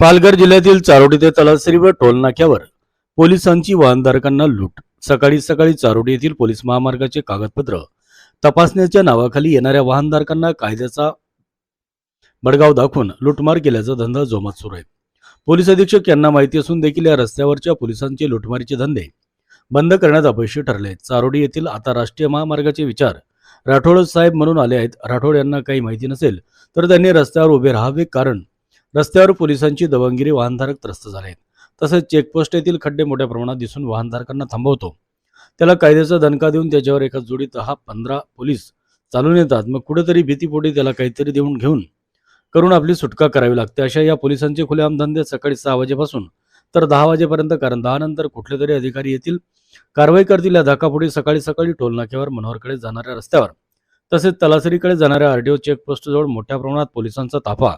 पालघर जिल्ह्यातील चारोटी ते तलासरी व टोलनाक्यावर पोलिसांची वाहनधारकांना लूट. सकाळी सकाळी चारोटी येथील पोलीस महामार्गाचे कागदपत्र तपासण्याच्या नावाखाली येणाऱ्या वाहनधारकांना कायद्याचा बडगाव दाखवून लुटमार केल्याचा धंदा जोमात सुरू आहे. पोलीस अधीक्षक यांना माहिती असून देखील या रस्त्यावरच्या पोलिसांचे लुटमारीचे धंदे बंद करण्यात अपयशी ठरले चारोडी येथील आता राष्ट्रीय महामार्गाचे विचार राठोड साहेब म्हणून आले आहेत. राठोड यांना काही माहिती नसेल तर त्यांनी रस्त्यावर उभे राहावे कारण रस्त्यावर पोलिसांची दबंगिरी वाहनधारक त्रस्त झाले आहेत. तसेच चेकपोस्ट येथील खड्डे मोठ्या प्रमाणात दिसून वाहनधारकांना थांबवतो. त्याला कायद्याचा दणका देऊन त्याच्यावर एका जोडीत दहा पंधरा पोलीस चालून येतात. मग कुठेतरी भीतीपोटी त्याला काहीतरी देऊन घेऊन करून आपली सुटका करावी लागते. अशा या पोलिसांचे खुलेआम धंदे सकाळी सहा वाजेपासून तर दहा वाजेपर्यंत कारण दहा नंतर कुठले तरी अधिकारी येतील. कारवाई करतील या धकापुढे सकाळी सकाळी टोलनाक्यावर मनोहरकडे जाणाऱ्या रस्त्यावर. तसेच तलासरीकडे जाणाऱ्या आरटीओ चेकपोस्टजवळ मोठ्या प्रमाणात पोलिसांचा ताफा.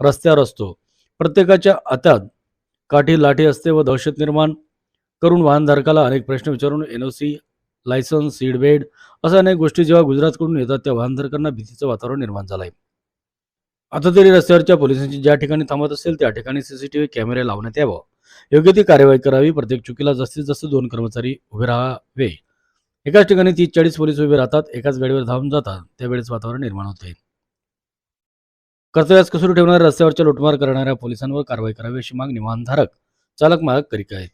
रस्त्यावर असतो. प्रत्येकाच्या हातात काठी लाठी असते व दहशत निर्माण करून वाहनधारकाला अनेक प्रश्न विचारून एन ओ लायसन्स सीडबेड अशा अनेक गोष्टी जेव्हा गुजरातकडून येतात त्या वाहनधारकांना भीतीचं वातावरण निर्माण झालं आहे आता तरी रस्त्यावरच्या पोलिसांची ज्या ठिकाणी थांबत असेल त्या ठिकाणी सीसीटीव्ही कॅमेरे लावण्यात यावं. योग्य ती कार्यवाही करावी प्रत्येक चुकीला जास्तीत जास्त दोन कर्मचारी उभे राहावे. एकाच ठिकाणी तीस चाळीस पोलीस उभे राहतात एकाच गाडीवर धावून जातात त्यावेळेस वातावरण निर्माण होते कर्तव्यास कसुरी ठेवणाऱ्या रस्त्यावरच्या लुटमार करणाऱ्या पोलिसांवर कारवाई करावी अशी मागणी वाहनधारक चालक मालक करीत आहेत.